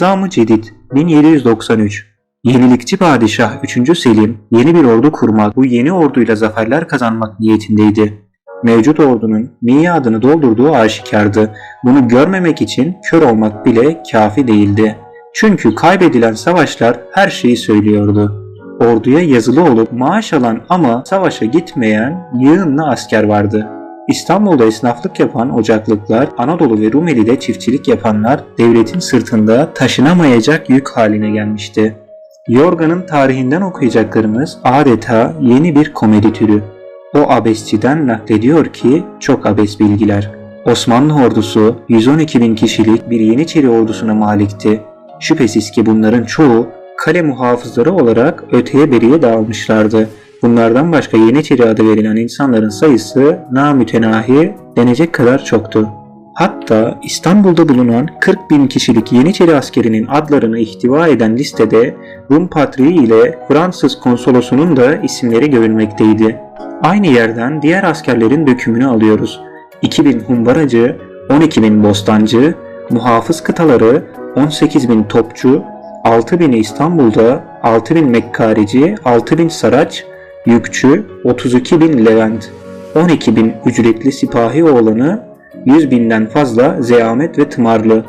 Nizam-ı Cedid 1793 Yenilikçi Padişah 3. Selim yeni bir ordu kurmak, bu yeni orduyla zaferler kazanmak niyetindeydi. Mevcut ordunun miadını doldurduğu aşikardı. Bunu görmemek için kör olmak bile kafi değildi. Çünkü kaybedilen savaşlar her şeyi söylüyordu. Orduya yazılı olup maaş alan ama savaşa gitmeyen yığınla asker vardı. İstanbul'da esnaflık yapan ocaklıklar, Anadolu ve Rumeli'de çiftçilik yapanlar devletin sırtında taşınamayacak yük haline gelmişti. Yorgan'ın tarihinden okuyacaklarımız adeta yeni bir komedi türü. O abesçiden naklediyor ki çok abes bilgiler. Osmanlı ordusu 112 bin kişilik bir Yeniçeri ordusuna malikti. Şüphesiz ki bunların çoğu kale muhafızları olarak öteye beriye dağılmışlardı. Bunlardan başka Yeniçeri adı verilen insanların sayısı namütenahi denecek kadar çoktu. Hatta İstanbul'da bulunan 40 bin kişilik Yeniçeri askerinin adlarını ihtiva eden listede Rum Patriği ile Fransız konsolosunun da isimleri görülmekteydi. Aynı yerden diğer askerlerin dökümünü alıyoruz. 2000 humbaracı, 12 bin bostancı, muhafız kıtaları, 18 bin topçu, 6 bin İstanbul'da, 6 bin Mekkarici, 6 bin Saraç, Yükçü, 32 bin Levent, 12 bin ücretli sipahi oğlanı, 100 binden fazla zeamet ve tımarlı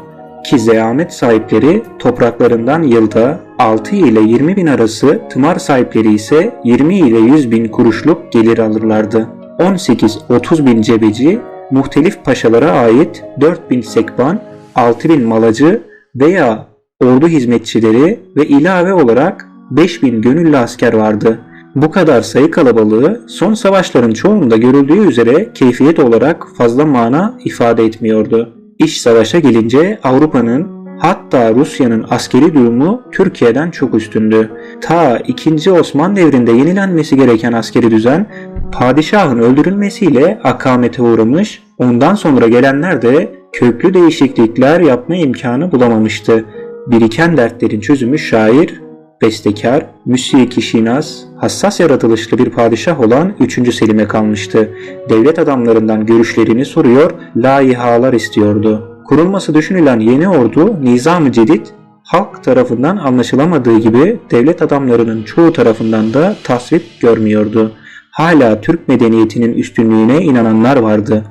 ki zeamet sahipleri topraklarından yılda 6 ile 20 bin arası tımar sahipleri ise 20 ile 100 bin kuruşluk gelir alırlardı. 18-30 bin cebeci, muhtelif paşalara ait 4 bin sekban, 6 bin malacı veya ordu hizmetçileri ve ilave olarak 5 bin gönüllü asker vardı. Bu kadar sayı kalabalığı son savaşların çoğunda görüldüğü üzere keyfiyet olarak fazla mana ifade etmiyordu. İş savaşa gelince Avrupa'nın hatta Rusya'nın askeri durumu Türkiye'den çok üstündü. Ta 2. Osman devrinde yenilenmesi gereken askeri düzen padişahın öldürülmesiyle akamete uğramış, ondan sonra gelenler de köklü değişiklikler yapma imkanı bulamamıştı. Biriken dertlerin çözümü şair, bestekar, müsiki şinas, hassas yaratılışlı bir padişah olan 3. Selim'e kalmıştı. Devlet adamlarından görüşlerini soruyor, layihalar istiyordu. Kurulması düşünülen yeni ordu Nizam-ı Cedid, halk tarafından anlaşılamadığı gibi devlet adamlarının çoğu tarafından da tasvip görmüyordu. Hala Türk medeniyetinin üstünlüğüne inananlar vardı.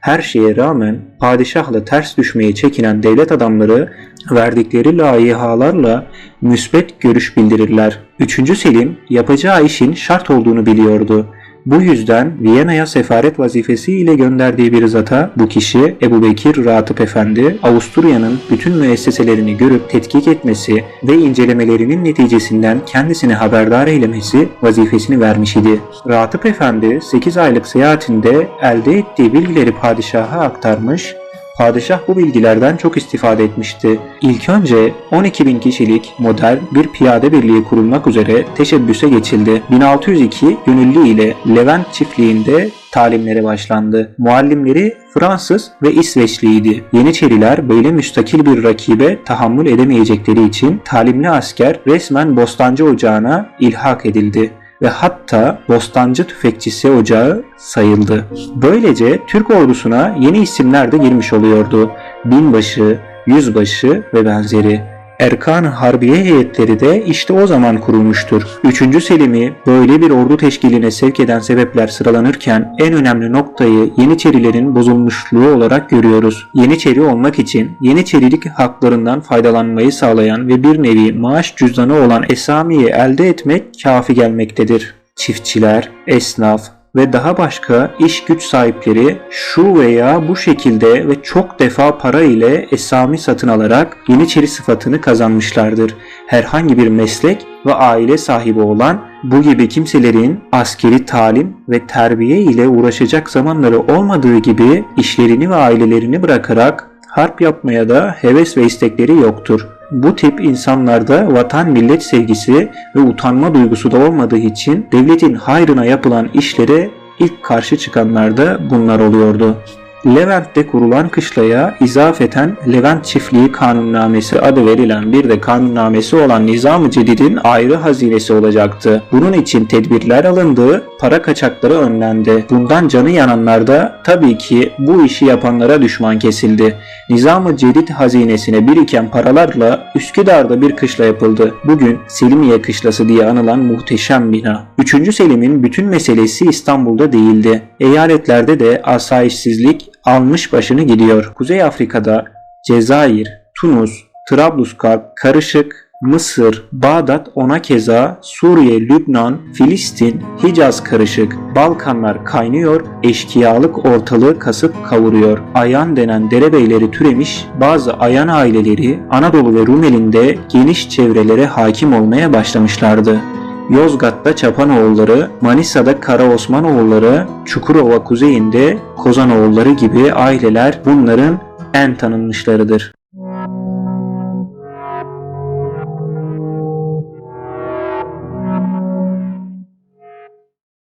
Her şeye rağmen padişahla ters düşmeye çekinen devlet adamları verdikleri layihalarla müsbet görüş bildirirler. 3. Selim yapacağı işin şart olduğunu biliyordu. Bu yüzden Viyana'ya sefaret vazifesi ile gönderdiği bir zata bu kişi Ebu Bekir Ratıp Efendi Avusturya'nın bütün müesseselerini görüp tetkik etmesi ve incelemelerinin neticesinden kendisini haberdar eylemesi vazifesini vermiş idi. Ratıp Efendi 8 aylık seyahatinde elde ettiği bilgileri padişaha aktarmış Padişah bu bilgilerden çok istifade etmişti. İlk önce 12 bin kişilik model bir piyade birliği kurulmak üzere teşebbüse geçildi. 1602 gönüllü ile Levent çiftliğinde talimlere başlandı. Muallimleri Fransız ve İsveçliydi. Yeniçeriler böyle müstakil bir rakibe tahammül edemeyecekleri için talimli asker resmen Bostancı Ocağı'na ilhak edildi ve hatta Bostancı Tüfekçisi Ocağı sayıldı. Böylece Türk ordusuna yeni isimler de girmiş oluyordu. Binbaşı, Yüzbaşı ve benzeri. Erkan Harbiye heyetleri de işte o zaman kurulmuştur. 3. Selim'i böyle bir ordu teşkiline sevk eden sebepler sıralanırken en önemli noktayı Yeniçerilerin bozulmuşluğu olarak görüyoruz. Yeniçeri olmak için Yeniçerilik haklarından faydalanmayı sağlayan ve bir nevi maaş cüzdanı olan esamiyi elde etmek kafi gelmektedir. Çiftçiler, esnaf, ve daha başka iş güç sahipleri şu veya bu şekilde ve çok defa para ile esami satın alarak Yeniçeri sıfatını kazanmışlardır. Herhangi bir meslek ve aile sahibi olan bu gibi kimselerin askeri talim ve terbiye ile uğraşacak zamanları olmadığı gibi işlerini ve ailelerini bırakarak harp yapmaya da heves ve istekleri yoktur. Bu tip insanlarda vatan millet sevgisi ve utanma duygusu da olmadığı için devletin hayrına yapılan işlere ilk karşı çıkanlar da bunlar oluyordu. Levent'te kurulan kışlaya izafeten Levent Çiftliği Kanunnamesi adı verilen bir de kanunnamesi olan Nizam-ı Cedid'in ayrı hazinesi olacaktı. Bunun için tedbirler alındı, para kaçakları önlendi. Bundan canı yananlar da tabii ki bu işi yapanlara düşman kesildi. Nizam-ı Cedid hazinesine biriken paralarla Üsküdar'da bir kışla yapıldı. Bugün Selimiye Kışlası diye anılan muhteşem bina. 3. Selim'in bütün meselesi İstanbul'da değildi. Eyaletlerde de asayişsizlik almış başını gidiyor. Kuzey Afrika'da Cezayir, Tunus, Trablusgarp, Karışık, Mısır, Bağdat ona keza Suriye, Lübnan, Filistin, Hicaz karışık, Balkanlar kaynıyor, eşkıyalık ortalığı kasıp kavuruyor. Ayan denen derebeyleri türemiş bazı ayan aileleri Anadolu ve Rumeli'nde geniş çevrelere hakim olmaya başlamışlardı. Yozgat'ta Çapanoğulları, Manisa'da Kara Osmanoğulları, Çukurova kuzeyinde Kozanoğulları gibi aileler bunların en tanınmışlarıdır.